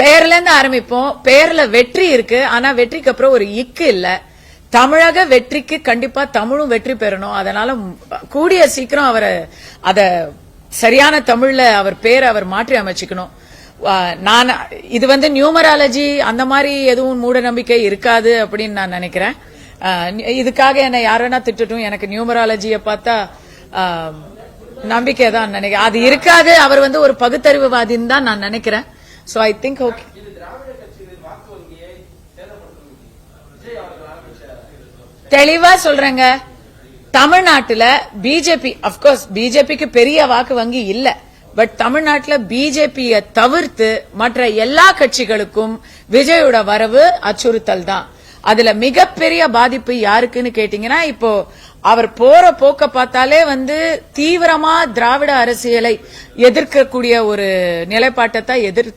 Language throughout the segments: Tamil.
பெயர்ல இருந்து ஆரம்பிப்போம். பெயர்ல வெற்றி இருக்கு. ஆனா வெற்றிக்கு அப்புறம் ஒரு இக்கு இல்ல. தமிழக வெற்றிக்கு கண்டிப்பா தமிழும் வெற்றி பெறணும். அதனால கூடிய சீக்கிரம் அவரை அத சரியான தமிழ்ல அவர் பேரை அவர் மாற்றி அமைச்சுக்கணும். நான் இது வந்து நியூமராலஜி அந்த மாதிரி எதுவும் மூட நம்பிக்கை இருக்காது அப்படின்னு நான் நினைக்கிறேன். இதுக்காக என்னை யார் வேணா திட்டட்டும். எனக்கு நியூமராலஜியை பார்த்தா நம்பிக்கை தான் நினைக்கிறேன். அது இருக்காது. அவர் வந்து ஒரு பகுத்தறிவுவாதின்னு தான் நான் நினைக்கிறேன். ஸோ ஐ திங்க் ஓகே தெளிவா சொல்றேங்க. தமிழ்நாட்டுல பிஜேபி அப்கோர்ஸ் பிஜேபிக்கு பெரிய வாக்கு வங்கி இல்ல. பட் தமிழ்நாட்டுல பிஜேபியை தவிர்த்து மற்ற எல்லா கட்சிகளுக்கும் விஜயோட வரவு அச்சுறுத்தல் தான். அதுல மிகப்பெரிய பாதிப்பு யாருக்குன்னு கேட்டீங்கன்னா இப்போ அவர் போற போக்க பார்த்தாலே வந்து தீவிரமா திராவிட அரசியலை எதிர்க்கக்கூடிய ஒரு நிலைப்பாட்டை தான் எதிர்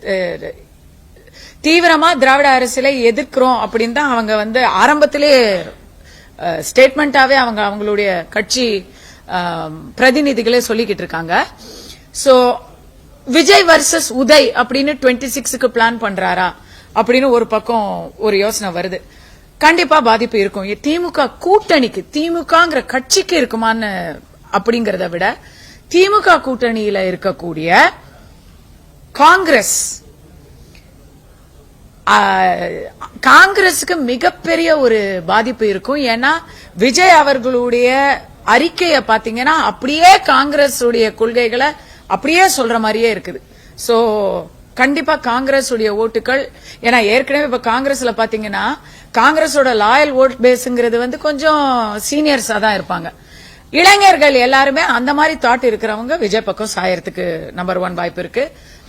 தீவிரமா திராவிட அரசியலை எதிர்க்கிறோம் அப்படின்னு தான் அவங்க வந்து ஆரம்பத்திலே ஸ்டேட்மெண்டாவே அவங்க அவங்களுடைய கட்சி பிரதிநிதிகளே சொல்லிக்கிட்டு இருக்காங்க. சோ விஜய் வர்சஸ் உதய் அப்படின்னு டுவெண்ட்டி சிக்ஸுக்கு பிளான் பண்றாரா அப்படின்னு ஒரு பக்கம் ஒரு யோசனை வருது. கண்டிப்பா பாதிப்பு இருக்கும். திமுக கூட்டணிக்கு திமுகங்கிற கட்சிக்கு இருக்குமான்னு அப்படிங்கறத விட திமுக கூட்டணியில இருக்கக்கூடிய காங்கிரஸ் காங்கிரஸுக்கு மிகப்பெரிய ஒரு பாதிப்பு இருக்கும். ஏன்னா விஜய் அவர்களுடைய அறிக்கையை பாத்தீங்கன்னா அப்படியே காங்கிரஸ் உடைய கொள்கைகளை அப்படியே சொல்ற மாதிரியே இருக்குது. சோ கண்டிப்பா காங்கிரஸ் உடைய ஓட்டுகள் ஏன்னா ஏற்கனவே இப்ப காங்கிரஸ்ல பாத்தீங்கன்னா காங்கிரஸோட லாயல் ஓட் பேஸ்ங்கிறது வந்து கொஞ்சம் சீனியர்ஸா தான் இருப்பாங்க. இளைஞர்கள் எல்லாருமே அந்த மாதிரி தாட் இருக்கிறவங்க விஜய் பக்கம் சாயறதுக்கு நம்பர் ஒன் வாய்ப்பு இருக்கு.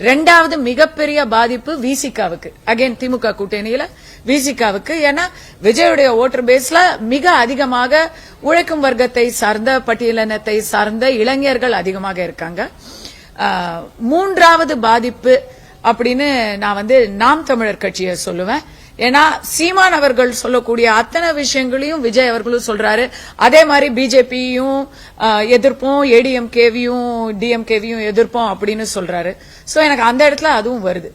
ரெண்டாவது மிகப்பெரிய பாதிப்பு விசிகாவுக்கு அகைன் திமுக கூட்டணியில விசிகாவுக்கு ஏன்னா விஜயுடைய ஓட்டர் பேஸ்ல மிக அதிகமாக உழைக்கும் வர்க்கத்தை சார்ந்த பட்டியலினத்தை சார்ந்த இளைஞர்கள் அதிகமாக இருக்காங்க. மூன்றாவது பாதிப்பு அப்படின்னு நான் வந்து நாம் தமிழர் கட்சியை சொல்லுவேன். ஏன்னா சீமான் அவர்கள் சொல்லக்கூடிய அத்தனை விஷயங்களையும் விஜய் அவர்களும் சொல்றாரு. அதே மாதிரி பிஜேபியும் எதிர்ப்போம் ஏடிஎம்கேவியும் டிஎம்கேவியும் எதிர்ப்போம் அப்படின்னு சொல்றாரு. சோ எனக்கு அந்த இடத்துல அதுவும் வருது.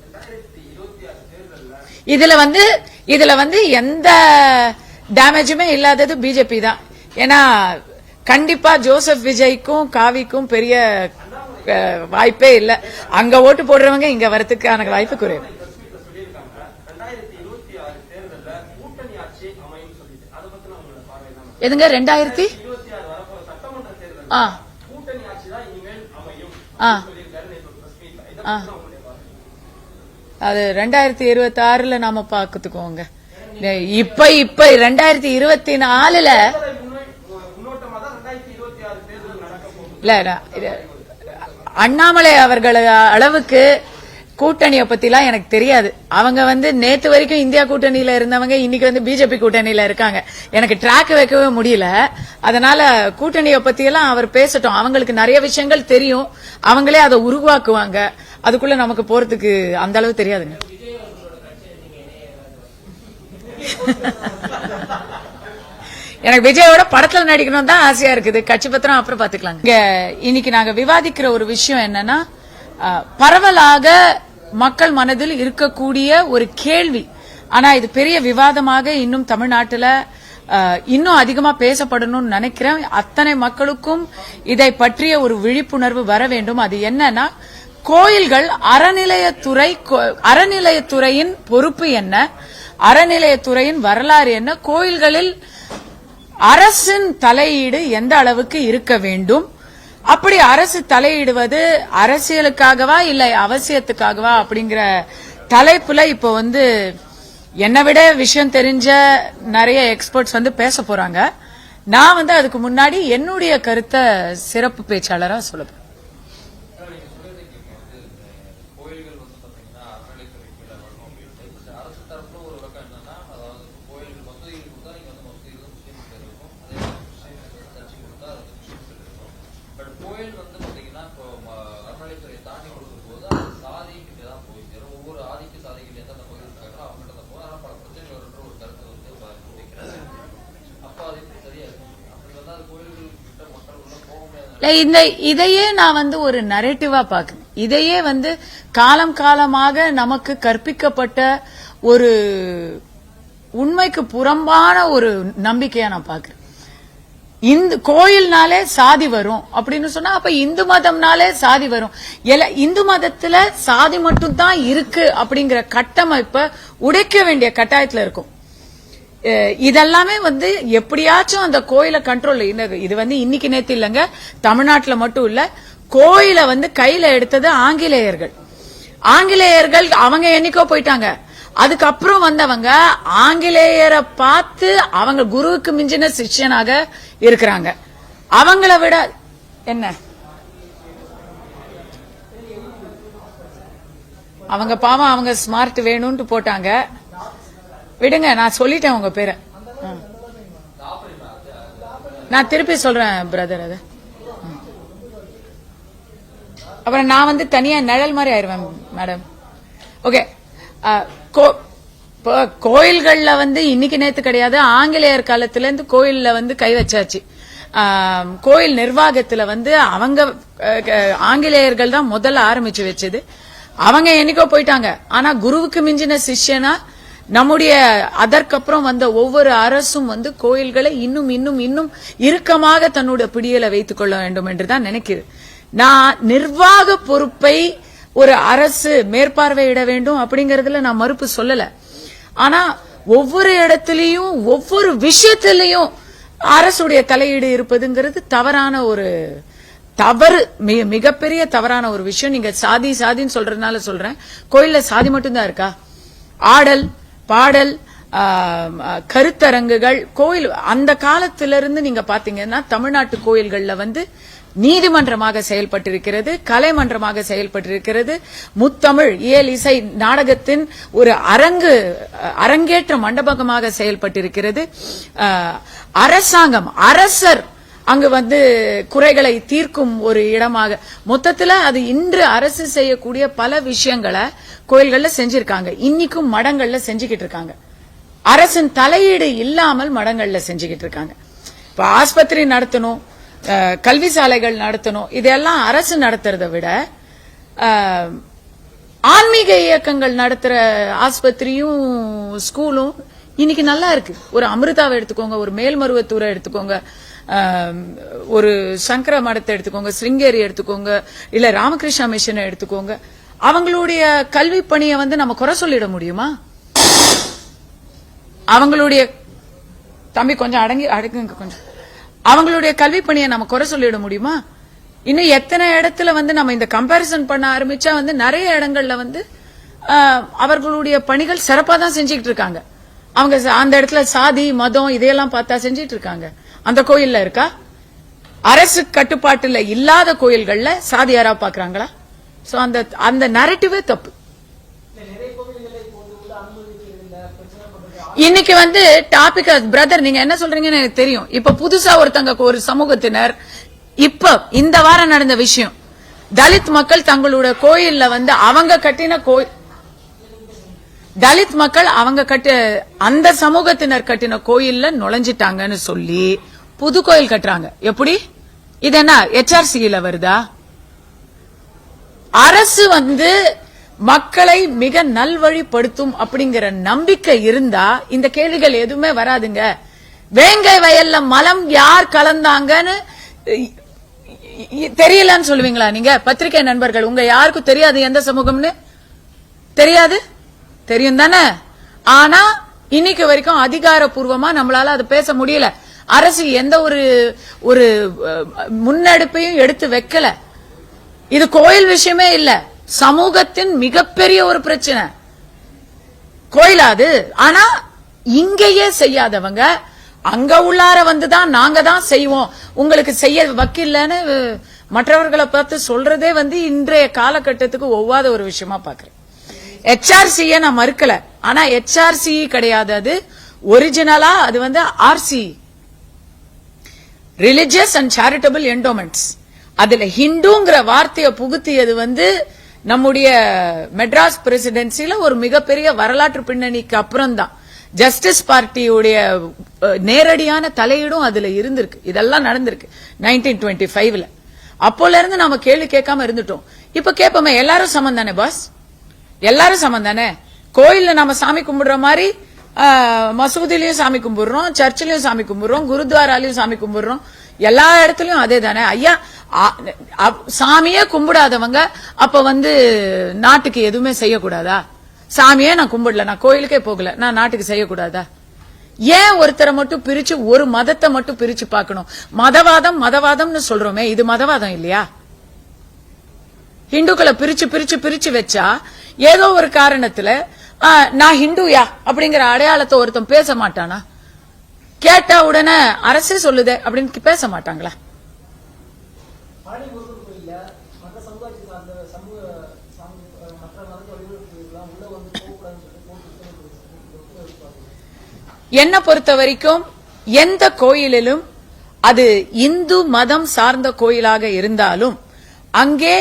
இதுல வந்து இதுல வந்து எந்த டேமேஜுமே இல்லாதது பிஜேபி தான். ஏன்னா கண்டிப்பா ஜோசப் விஜய்க்கும் காவிக்கும் பெரிய வாய்ப்பே இல்ல. அங்க ஓட்டு போடுறவங்க இங்க வரத்துக்கான வாய்ப்பு குறைவு. எதுங்க ரெண்டாயிரத்தி? ஆ. ஆ. ஆ. அது ரெண்டாயிரத்தி இருபத்தி ஆறுல நாம பாக்குத்துக்கோங்க. இப்ப இப்ப ரெண்டாயிரத்தி இருபத்தி நாலுல இல்ல அண்ணாமலை அவர்கள் அளவுக்கு கூட்டணியை பத்திலாம் எனக்கு தெரியாது. அவங்க வந்து நேத்து வரைக்கும் இந்தியா கூட்டணியில இருந்தவங்க இன்னைக்கு வந்து பிஜேபி கூட்டணியில இருக்காங்க. எனக்கு ட்ராக் வைக்கவே முடியல. அதனால கூட்டணியை பத்தியெல்லாம் அவர் பேசட்டும். அவங்களுக்கு நிறைய விஷயங்கள் தெரியும். அவங்களே அதை உருவாக்குவாங்க. அதுக்குள்ள நமக்கு போறதுக்கு அந்த அளவு தெரியாதுங்க. எனக்கு விஜயோட படத்துல நடிக்கணும் தான் ஆசையா இருக்குது. கட்சி பத்திரம் அப்புறம் பாத்துக்கலாம் இன்னைக்கு நாங்க விவாதிக்கிற ஒரு விஷயம் என்னன்னா பரவலாக மக்கள் மனதில் இருக்கக்கூடிய ஒரு கேள்வி. ஆனா இது பெரிய விவாதமாக இன்னும் தமிழ்நாட்டுல இன்னும் அதிகமா பேசப்படணும்னு நினைக்கிறேன். அத்தனை மக்களுக்கும் இதை பற்றிய ஒரு விழிப்புணர்வு வர வேண்டும். அது என்னன்னா கோயில்கள் அறநிலையத்துறை கோ- அறநிலையத்துறையின் பொறுப்பு என்ன? அறநிலையத்துறையின் வரலாறு என்ன? கோயில்களில் அரசின் தலையீடு எந்த அளவுக்கு இருக்க வேண்டும்? அப்படி அரசு தலையிடுவது அரசியலுக்காகவா இல்லை அவசியத்துக்காகவா அப்படிங்கிற தலைப்புல இப்போ வந்து என்னை விட விஷயம் தெரிஞ்ச நிறைய எக்ஸ்பர்ட்ஸ் வந்து பேச போறாங்க. நான் வந்து அதுக்கு முன்னாடி என்னுடைய கருத்தை சிறப்பு பேச்சாளரா சொல்லுவேன் போறேன். கோயில்கள் வந்து பாத்தீங்கன்னா அறநிலைத்துறை கீழே வரணும் அப்படின்ட்டு பட் அரசு தரப்புல ஒரு விளக்கம் என்னன்னா அதாவது இப்போ கோயில்கள் மசூதிகள் கொடுத்தா நீங்க வந்து மசூதியில் முஸ்லீம் பேர் இருக்கும் அதே மாதிரி கிறிஸ்டின் சர்ச்சு கொடுத்தா அது முஸ்லீம் பேர் இருக்கும் பட் கோயில் வந்து பாத்தீங்கன்னா இப்போ ம- அறநிலைத்துறை தாண்டி கொடுக்கும்போது அது சாதி கிட்ட தான் போய் சேரும் ஒவ்வொரு ஆதிக்க சாதிகள் எந்தெந்த பகுதியில் இருக்காங்களோ அவங்ககிட்ட தான் போகும் அதனால பல பிரச்சனைகள் வருன்ற ஒரு கருத்து வந்து வ- வைக்கிறாங்க அப்போ அது எப்படி சரியா இருக்கும் அப்படி வந்து அது கோயில்கள் கிட்ட மக்கள் உள்ள போக முடியாது இல்ல, இந்த இதையே நான் வந்து ஒரு நரேட்டிவா பாக்குறேன் இதையே வந்து காலம் காலமாக நமக்கு கற்பிக்கப்பட்ட ஒரு உண்மைக்கு புறம்பான ஒரு நம்பிக்கையா நான் பாக்குறேன் இந்து கோயில்னாலே சாதி வரும் அப்படின்னு சொன்னா அப்ப இந்து மதம்னாலே சாதி வரும். இந்து மதத்துல சாதி மட்டும் தான் இருக்கு அப்படிங்கிற கட்டமைப்பை உடைக்க வேண்டிய கட்டாயத்துல இருக்கும். இதெல்லாமே வந்து எப்படியாச்சும் அந்த கோயிலை கண்ட்ரோல் இது வந்து இன்னைக்கு நேத்து இல்லைங்க தமிழ்நாட்டுல மட்டும் இல்ல கோயிலை வந்து கையில எடுத்தது ஆங்கிலேயர்கள். ஆங்கிலேயர்கள் அவங்க என்னைக்கோ போயிட்டாங்க. அதுக்கப்புறம் வந்தவங்க ஆங்கிலேயரை பார்த்து அவங்க குருவுக்கு மிஞ்சின சிஷ்யனாக இருக்கிறாங்க. அவங்கள விட என்ன? அவங்க பாவம் அவங்க ஸ்மார்ட் வேணும்னு போட்டாங்க. விடுங்க நான் சொல்லிட்டேன் உங்க பேரை. நான் திருப்பி சொல்றேன் பிரதர் அது. அப்புறம் நான் வந்து தனியா நிழல் மாதிரி ஆயிருவேன் மேடம் ஓகே இப்போ கோயில்கள்ல வந்து இன்னைக்கு நேத்து கிடையாது ஆங்கிலேயர் காலத்துல இருந்து கோயில்ல வந்து கை வச்சாச்சு. கோயில் நிர்வாகத்துல வந்து அவங்க ஆங்கிலேயர்கள் தான் முதல்ல ஆரம்பிச்சு வச்சது. அவங்க என்னைக்கோ போயிட்டாங்க. ஆனா குருவுக்கு மிஞ்சின சிஷ்யனா நம்முடைய அதற்கப்புறம் வந்த ஒவ்வொரு அரசும் வந்து கோயில்களை இன்னும் இன்னும் இன்னும் இறுக்கமாக தன்னுடைய பிடியில வைத்துக் கொள்ள வேண்டும் என்று தான் நினைக்கிறது நான் நிர்வாக பொறுப்பை ஒரு அரசு மேற்பார்வையிட வேண்டும் அப்படிங்கறதுல நான் மறுப்பு சொல்லல. ஆனா ஒவ்வொரு இடத்துலயும் ஒவ்வொரு விஷயத்திலையும் அரசுடைய தலையீடு இருப்பதுங்கிறது தவறான ஒரு தவறு மிக மிகப்பெரிய தவறான ஒரு விஷயம். நீங்க சாதி சாதின்னு சொல்றதுனால சொல்றேன். கோயில்ல சாதி மட்டும்தான் இருக்கா? ஆடல் பாடல் கருத்தரங்குகள் கோயில் அந்த காலத்திலிருந்து நீங்க பாத்தீங்கன்னா தமிழ்நாட்டு கோயில்கள்ல வந்து நீதிமன்றமாக செயல்பட்டிருக்கிறது கலைமன்றமாக செயல்பட்டிருக்கிறது. முத்தமிழ் இயல் இசை நாடகத்தின் ஒரு அரங்கு அரங்கேற்ற மண்டபகமாக செயல்பட்டிருக்கிறது. அரசாங்கம் அரசர் அங்கு வந்து குறைகளை தீர்க்கும் ஒரு இடமாக. மொத்தத்துல அது இன்று அரசு செய்யக்கூடிய பல விஷயங்களை கோயில்கள்ல செஞ்சிருக்காங்க. இன்னைக்கும் மடங்கள்ல செஞ்சுக்கிட்டு இருக்காங்க. அரசின் தலையீடு இல்லாமல் மடங்கள்ல செஞ்சுக்கிட்டு இருக்காங்க. இப்ப ஆஸ்பத்திரி நடத்தணும் கல்வி சாலைகள் நடத்தணும் இதெல்லாம் அரசு நடத்துறத விட ஆன்மீக இயக்கங்கள் நடத்துற ஆஸ்பத்திரியும் ஸ்கூலும் இன்னைக்கு நல்லா இருக்கு. ஒரு அமிர்தாவை எடுத்துக்கோங்க ஒரு மேல்மருவத்தூரை எடுத்துக்கோங்க. ஒரு சங்கர மடத்தை எடுத்துக்கோங்க சிருங்கேரி எடுத்துக்கோங்க இல்ல ராமகிருஷ்ணா மிஷனை எடுத்துக்கோங்க. அவங்களுடைய கல்வி பணியை வந்து நம்ம குறை சொல்லிட முடியுமா? அவங்களுடைய தம்பி கொஞ்சம் அடங்கி அடங்குங்க கொஞ்சம். அவங்களுடைய கல்வி பணியை நம்ம குறை சொல்லிட முடியுமா? இன்னும் எத்தனை இடத்துல வந்து நம்ம இந்த கம்பாரிசன் பண்ண ஆரம்பிச்சா வந்து நிறைய இடங்கள்ல வந்து அவர்களுடைய பணிகள் சிறப்பா தான் செஞ்சுக்கிட்டு இருக்காங்க. அவங்க அந்த இடத்துல சாதி மதம் இதையெல்லாம் பார்த்தா செஞ்சிட்டு இருக்காங்க. அந்த கோயில்ல இருக்கா? அரசு கட்டுப்பாட்டுல இல்லாத கோயில்கள்ல சாதியாரா பாக்குறாங்களா? சோ அந்த அந்த நரட்டிவே தப்பு. இன்னைக்கு வந்து டாபிக் பிரதர் நீங்க என்ன சொல்றீங்கன்னு எனக்கு தெரியும். இப்ப புதுசா ஒருத்தங்க ஒரு சமூகத்தினர் இப்ப இந்த வாரம் நடந்த விஷயம். தலித் மக்கள் தங்களுடைய கோயில்ல வந்து அவங்க கட்டின கோயில் தலித் மக்கள் அவங்க கட்டு அந்த சமூகத்தினர் கட்டின கோயில்ல நுழைஞ்சிட்டாங்கன்னு சொல்லி புது கோயில் கட்டுறாங்க. எப்படி? இது என்ன ஹெச்ஆர்சியில வருதா? அரசு வந்து மக்களை மிக நல்வழிப்படுத்தும் அப்படிங்கிற நம்பிக்கை இருந்தா இந்த கேள்விகள் எதுவுமே வராதுங்க. வேங்கை வயல்ல மலம் யார் கலந்தாங்கன்னு தெரியலன்னு சொல்லுவீங்களா நீங்க? பத்திரிகை நண்பர்கள் உங்க யாருக்கும் தெரியாது எந்த சமூகம்னு? தெரியாது? தெரியும் தானே? ஆனா இன்னைக்கு வரைக்கும் அதிகாரப்பூர்வமா நம்மளால அதை பேச முடியல. அரசு எந்த ஒரு ஒரு முன்னெடுப்பையும் எடுத்து வைக்கல. இது கோயில் விஷயமே இல்ல. சமூகத்தின் மிகப்பெரிய ஒரு பிரச்சனை. கோயிலா அது? ஆனா இங்கேயே செய்யாதவங்க அங்க உள்ளார வந்துதான் நாங்க தான் செய்வோம். உங்களுக்கு செய்ய வக்கில்லன்னு மற்றவர்களை பார்த்து சொல்றதே வந்து இன்றைய காலகட்டத்துக்கு ஒவ்வாத ஒரு விஷயமா பாக்குறேன் ஹெச்ஆர்சிய நான் மறுக்கல. ஆனா ஹெச்ஆர்சி கிடையாது. அது ஒரிஜினலா அது வந்து RC religious and charitable endowments அதுல ஹிந்துங்கிற வார்த்தையை புகுத்தியது வந்து நம்முடைய மெட்ராஸ் பிரசிடென்சில ஒரு மிகப்பெரிய வரலாற்று பின்னணிக்கு அப்புறம் தான் ஜஸ்டிஸ் பார்ட்டியுடைய நேரடியான தலையீடும் அதுல இருந்திருக்கு. இதெல்லாம் நடந்திருக்கு நைன்டீன் டுவெண்ட்டி ஃபைவ்ல. அப்போல இருந்து நாம கேள்வி கேட்காம இருந்துட்டோம். இப்ப கேட்போமே எல்லாரும் சமம் தானே பாஸ்? எல்லாரும் சமம் தானே? கோயில்ல நம்ம சாமி கும்பிடுற மாதிரி மசூதிலையும் சாமி கும்பிடுறோம் சர்ச்சிலையும் சாமி கும்பிடுறோம் குருத்வாராலையும் சாமி கும்பிடுறோம். எல்லா இடத்துலயும் அதே தானே ஐயா சாமியே கும்பிடாதவங்க அப்ப வந்து நாட்டுக்கு எதுவுமே செய்யக்கூடாதா? சாமியே நான் கும்பிடல நான் கோயிலுக்கே போகல நான் நாட்டுக்கு செய்யக்கூடாதா? ஏன் ஒருத்தரை மட்டும் பிரிச்சு ஒரு மதத்தை மட்டும் பிரிச்சு பார்க்கணும்? மதவாதம் மதவாதம்னு சொல்றோமே இது மதவாதம் இல்லையா? இந்துக்களை பிரிச்சு பிரிச்சு பிரிச்சு வச்சா ஏதோ ஒரு காரணத்துல நான் ஹிந்துயா? அப்படிங்கிற அடையாளத்தை ஒருத்தன் பேச மாட்டானா? கேட்டா உடனே அரசே சொல்லுதே அப்படின்னு பேச மாட்டாங்களா? என்ன பொறுத்த வரைக்கும் எந்த கோயிலிலும் அது இந்து மதம் சார்ந்த கோயிலாக இருந்தாலும் அங்கே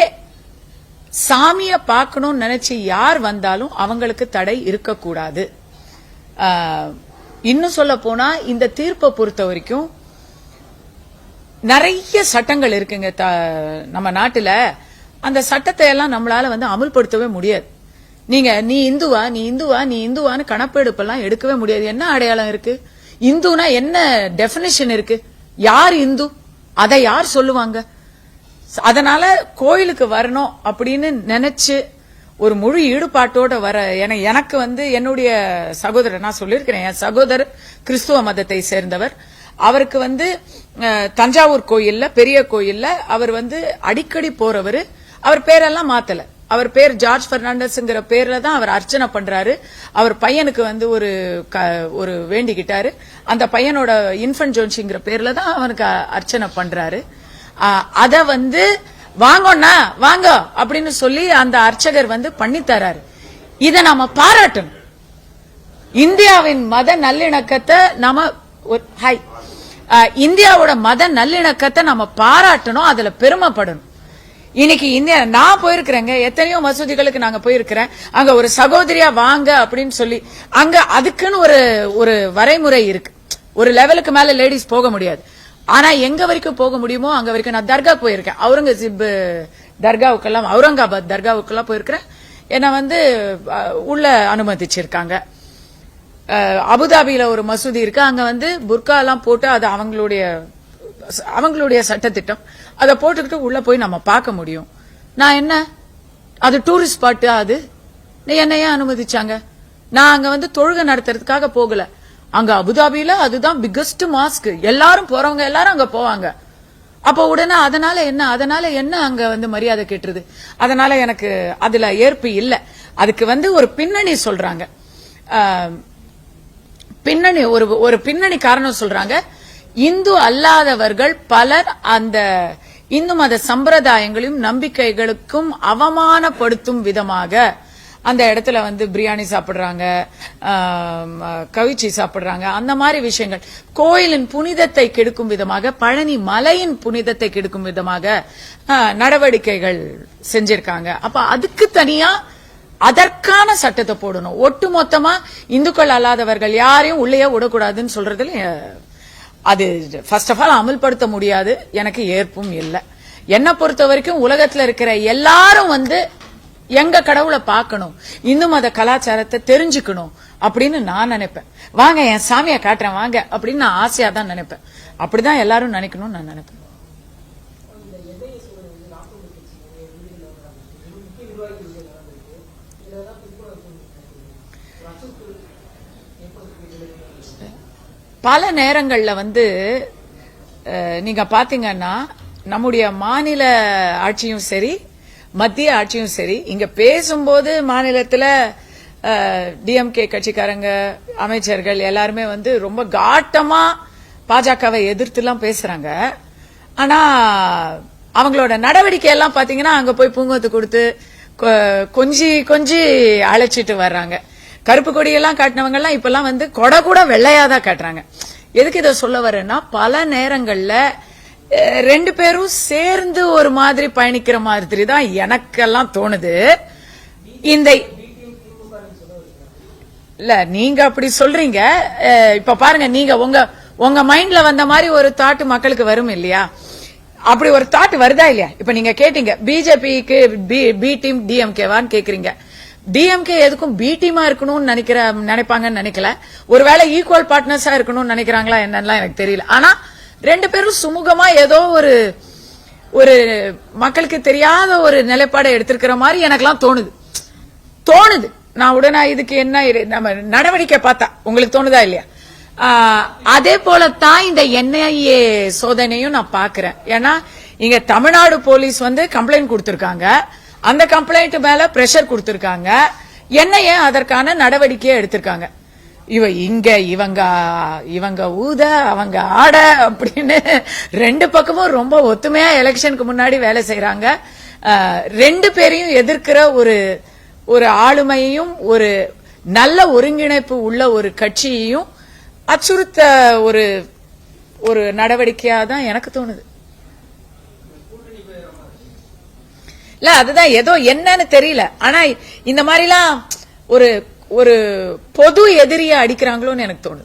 சாமிய பார்க்கணும்னு நினைச்சு யார் வந்தாலும் அவங்களுக்கு தடை இருக்கக்கூடாது. இன்னும் சொல்ல போனா இந்த தீர்ப்பை பொறுத்த வரைக்கும் நிறைய சட்டங்கள் இருக்குங்க த- நம்ம நாட்டுல. அந்த சட்டத்தை எல்லாம் நம்மளால வந்து அமுல்படுத்தவே முடியாது. நீங்க நீ இந்துவா நீ இந்துவா நீ இந்துவான்னு கணப்பெடுப்பெல்லாம் எடுக்கவே முடியாது. என்ன அடையாளம் இருக்கு? இந்துனா என்ன டெபினிஷன் இருக்கு? யார் இந்து? அதை யார் சொல்லுவாங்க? அதனால கோயிலுக்கு வரணும் அப்படின்னு நினைச்சு ஒரு முழு ஈடுபாட்டோட வர என- எனக்கு வந்து என்னுடைய சகோதரர் நான் சொல்லியிருக்கிறேன் என் சகோதரர் கிறிஸ்துவ மதத்தை சேர்ந்தவர். அவருக்கு வந்து தஞ்சாவூர் கோயில்ல பெரிய கோயில்ல அவர் வந்து அடிக்கடி போறவர். அவர் பேரெல்லாம் மாத்தல. அவர் பேர் ஜார்ஜ் பெர்னாண்டஸ்ங்கிற பேர்ல தான் அவர் அர்ச்சனை பண்றாரு. அவர் பையனுக்கு வந்து ஒரு க- ஒரு வேண்டிக்கிட்டாரு. அந்த பையனோட இன்ஃபன்ட் ஜோன்சிங்கிற பேர்ல தான் அவனுக்கு அர்ச்சனை பண்றாரு. அத வந்து வாங்கண்ணா வாங்க அப்படின்னு சொல்லி அந்த அர்ச்சகர் வந்து பண்ணி தராரு. இத நாம பாராட்டணும். இந்தியாவின் மத நல்லிணக்கத்தை நாம ஒரு- ஹாய். இந்தியாவோட மத நல்லிணக்கத்தை நம்ம பாராட்டணும் அதுல பெருமைப்படணும். இன்னைக்கு இந்தியா நான் போயிருக்கிறேங்க எத்தனையோ மசூதிகளுக்கு நாங்க போயிருக்கிறேன். அங்க ஒரு சகோதரியா வாங்க அப்படின்னு சொல்லி அங்க அதுக்குன்னு ஒரு ஒரு வரைமுறை இருக்கு. ஒரு லெவலுக்கு மேல லேடிஸ் போக முடியாது. ஆனா எங்க வரைக்கும் போக முடியுமோ அங்க வரைக்கும் நான் தர்கா போயிருக்கேன். அவுரங்கசீப் தர்காவுக்கெல்லாம் அவுரங்காபாத் தர்காவுக்கெல்லாம் போயிருக்கிறேன். என்னை வந்து உள்ள அனுமதிச்சிருக்காங்க. அபுதாபியில ஒரு மசூதி இருக்கு. அங்க வந்து புர்கா எல்லாம் போட்டு அது அவங்களுடைய அவங்களுடைய சட்டத்திட்டம். அதை போட்டுக்கிட்டு உள்ள போய் நம்ம பார்க்க முடியும். நான் என்ன? அது டூரிஸ்ட் ஸ்பாட் அது? நீ என்ன ஏன் அனுமதிச்சாங்க? நான் அங்க வந்து தொழுகை நடத்துறதுக்காக போகல. அங்க அபுதாபியில அதுதான் பிக்கஸ்ட் மாஸ்க் எல்லாரும் போறவங்க எல்லாரும் அங்க போவாங்க. அப்ப உடனே அதனால என்ன? அதனால என்ன அங்க வந்து மரியாதை கேட்டுருது? அதனால எனக்கு அதுல ஏற்பு இல்ல. அதுக்கு வந்து ஒரு பின்னணி சொல்றாங்க. பின்னணி ஒரு ஒரு பின்னணி காரணம் சொல்றாங்க. இந்து அல்லாதவர்கள் பலர் அந்த இந்து மத சம்பிரதாயங்களையும் நம்பிக்கைகளுக்கும் அவமானப்படுத்தும் விதமாக அந்த இடத்துல வந்து பிரியாணி சாப்பிடுறாங்க கவிச்சி சாப்பிடுறாங்க அந்த மாதிரி விஷயங்கள். கோயிலின் புனிதத்தை கெடுக்கும் விதமாக பழனி மலையின் புனிதத்தை கெடுக்கும் விதமாக நடவடிக்கைகள் செஞ்சிருக்காங்க. அப்ப அதுக்கு தனியா அதற்கான சட்டத்தை போடணும். ஒட்டு மொத்தமா இந்துக்கள் அல்லாதவர்கள் யாரையும் உள்ளேயே விடக்கூடாதுன்னு சொல்றதுல அது ஃபர்ஸ்ட் ஆஃப் ஆல் அமல்படுத்த முடியாது. எனக்கு ஏற்பும் இல்லை. என்னை பொறுத்த வரைக்கும் உலகத்துல இருக்கிற எல்லாரும் வந்து எங்க கடவுளை பார்க்கணும். இந்து மத கலாச்சாரத்தை தெரிஞ்சுக்கணும் அப்படின்னு நான் நினைப்பேன். வாங்க என் சாமியை காட்டுறேன் வாங்க அப்படின்னு நான் ஆசையா தான் நினைப்பேன். அப்படிதான் எல்லாரும் நினைக்கணும்னு நான் நினைப்பேன். பல நேரங்கள்ல வந்து நீங்க பாத்தீங்கன்னா நம்முடைய மாநில ஆட்சியும் சரி மத்திய ஆட்சியும் சரி இங்க பேசும்போது மாநிலத்துல டிஎம்கே கட்சிக்காரங்க அமைச்சர்கள் எல்லாருமே வந்து ரொம்ப காட்டமா பாஜகவை எதிர்த்துலாம் பேசுறாங்க. ஆனா அவங்களோட நடவடிக்கை எல்லாம் பாத்தீங்கன்னா அங்க போய் பூங்கத்து கொடுத்து கொ- கொஞ்சி கொஞ்சி அழைச்சிட்டு வர்றாங்க. கருப்பு கொடியெல்லாம் காட்டினவங்க எல்லாம் இப்பெல்லாம் வந்து கொடை கூட வெள்ளையாதான் காட்டுறாங்க. எதுக்கு இதை சொல்ல வரேன்னா பல நேரங்கள்ல ரெண்டு பேரும் சேர்ந்து ஒரு மாதிரி பயணிக்கிற மாதிரி தான் எனக்கெல்லாம் தோணுது. இந்த இல்ல நீங்க அப்படி சொல்றீங்க. இப்ப பாருங்க நீங்க உங்க உங்க மைண்ட்ல வந்த மாதிரி ஒரு தாட் மக்களுக்கு வரும் இல்லையா? அப்படி ஒரு தாட் வருதா இல்லையா? இப்ப நீங்க கேட்டீங்க பிஜேபிக்கு பி டீம் டிஎம்கேவான்னு கேக்குறீங்க. டிஎம்கே எதுக்கும் பி டீமா இருக்கணும்னு நினைக்கிற நினைப்பாங்கன்னு நினைக்கல. ஒருவேளை ஈக்குவல் பார்ட்னர்ஸா இருக்கணும்னு நினைக்கிறாங்களா என்னன்னா எனக்கு தெரியல. ஆனா ரெண்டு பேரும் சுமூகமா ஏதோ ஒரு ஒரு மக்களுக்கு தெரியாத ஒரு நிலைப்பாடை எடுத்திருக்கிற மாதிரி எனக்கெல்லாம் தோணுது. தோணுது. நான் உடனே இதுக்கு என்ன நம்ம நடவடிக்கை பார்த்தா. உங்களுக்கு தோணுதா இல்லையா? அதே அதே போலத்தான் இந்த என்ஐஏ சோதனையும் நான் பாக்குறேன் ஏன்னா இங்க தமிழ்நாடு போலீஸ் வந்து கம்ப்ளைண்ட் கொடுத்திருக்காங்க. அந்த கம்ப்ளைண்ட் மேல பிரஷர் கொடுத்திருக்காங்க. என்ஐஏ அதற்கான நடவடிக்கையை எடுத்திருக்காங்க. இவ இங்க இவங்க இவங்க ஊத அவங்க ஆட அப்படின்னு ரெண்டு பக்கமும் ரொம்ப ஒத்துமையா எலெக்ஷனுக்கு முன்னாடி வேலை செய்யறாங்க ரெண்டு பேரையும் எதிர்க்கிற ஒரு ஒரு ஆளுமையையும் ஒரு நல்ல ஒருங்கிணைப்பு உள்ள ஒரு கட்சியையும் அச்சுறுத்த ஒரு ஒரு நடவடிக்கையா தான் எனக்கு தோணுது. இல்ல அதுதான் ஏதோ என்னன்னு தெரியல. ஆனா இந்த மாதிரிலாம் ஒரு ஒரு பொது எதிரியை அடிக்கிறாங்களோன்னு எனக்கு தோணுது.